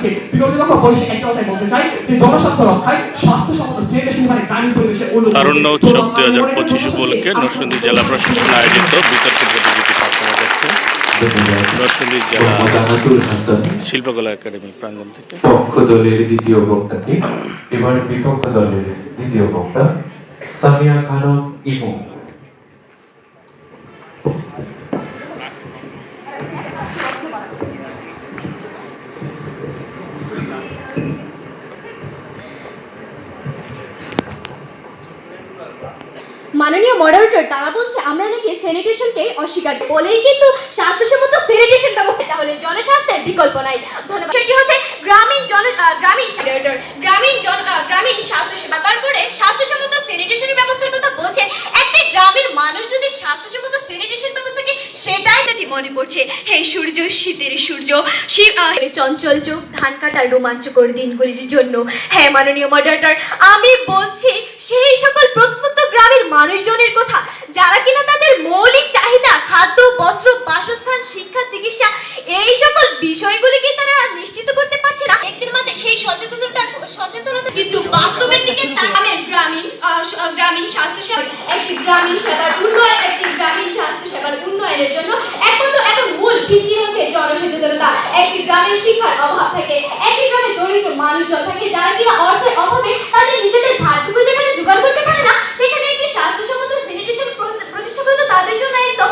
কাছে বিগত পক্ষ পরিষদ একটি কথাই বলতে চাই যে জনস্বাস্থ্য রক্ষায় স্বাস্থ্যসম্মত স্যানিটেশন মানে গ্রামীণ পরিবেশে তারুণ্য উৎসব দুই হাজার পঁচিশ উপলক্ষে নরসিংদী জেলা প্রশাসন আয়োজিত বিতর্ক প্রতিযোগিতা করা যাচ্ছে নরসিংদী জেলা মোহাম্মদ আনাতুল হাসান। শিল্পকলা একাডেমি প্রাঙ্গণ থেকে। পক্ষ দলের দ্বিতীয় বক্তাকে। এবার বিপক্ষ দলের দ্বিতীয় বক্তা সামিয়া খানম ইমু। মাননীয় মডারেটর তারা বলছে, আমরা নাকি স্যানিটেশনকে অস্বীকার বলেই কিন্তু স্বাস্থ্যসম্মত স্যানিটেশন ব্যবস্থা, তাহলে জনস্বাস্থ্যের বিকল্প নাই। ধন্যবাদ। সেটি হচ্ছে গ্রামীণ জন গ্রামীণ মডারেটর গ্রামীণ জন গ্রামীণ স্বাস্থ্য সেবা ব্যাপার করে স্বাস্থ্যসম্মত স্যানিটেশনের ব্যবস্থার কথা বলছেন একটি গ্রামের মানুষ যদি স্বাস্থ্যসম্মত স্যানিটেশন মনে পড়ছে, হে সূর্য, শীতের সূর্য চঞ্চল চোখ, ধান কাটার রোমাঞ্চকর দিনগুলির জন্য। হ্যাঁ মাননীয় মডারেটর আমি বলছি, সেই সকল প্রত্যন্ত গ্রামের মানুষজনের কথা, যারা কিনা তাদের মৌলিক চাহিদা, খাদ্য, বস্ত্র, বাসস্থান, শিক্ষা, চিকিৎসা, এই সকল বিষয়গুলিকে তারা নিশ্চিত করতে পারছে না। ব্যক্তির মধ্যে সেই সচেতনতা সচেতনতা কিন্তু বাস্তবের দিকে তাকাবেন গ্রামীণ গ্রামীণ স্বাস্থ্য সেবা একটি গ্রামীণ সেবার উন্নয়ন, একটি গ্রামীণ স্বাস্থ্য সেবার উন্নয়নের জন্য এখন মূল ভিত্তি হচ্ছে জনসচেতনতা একটি গ্রামের শিক্ষার অভাব থাকে, একই গ্রামে দরিদ্র মানুষজন থাকে, যারা কিনা অর্থের অভাবে তাদের নিজেদের ভাতটুকু যেখানে জোগাড় করতে পারে না, সেখানে একটি স্বাস্থ্যসম্মত স্যানিটেশন প্রতিষ্ঠা করতে তাদের জন্য একদম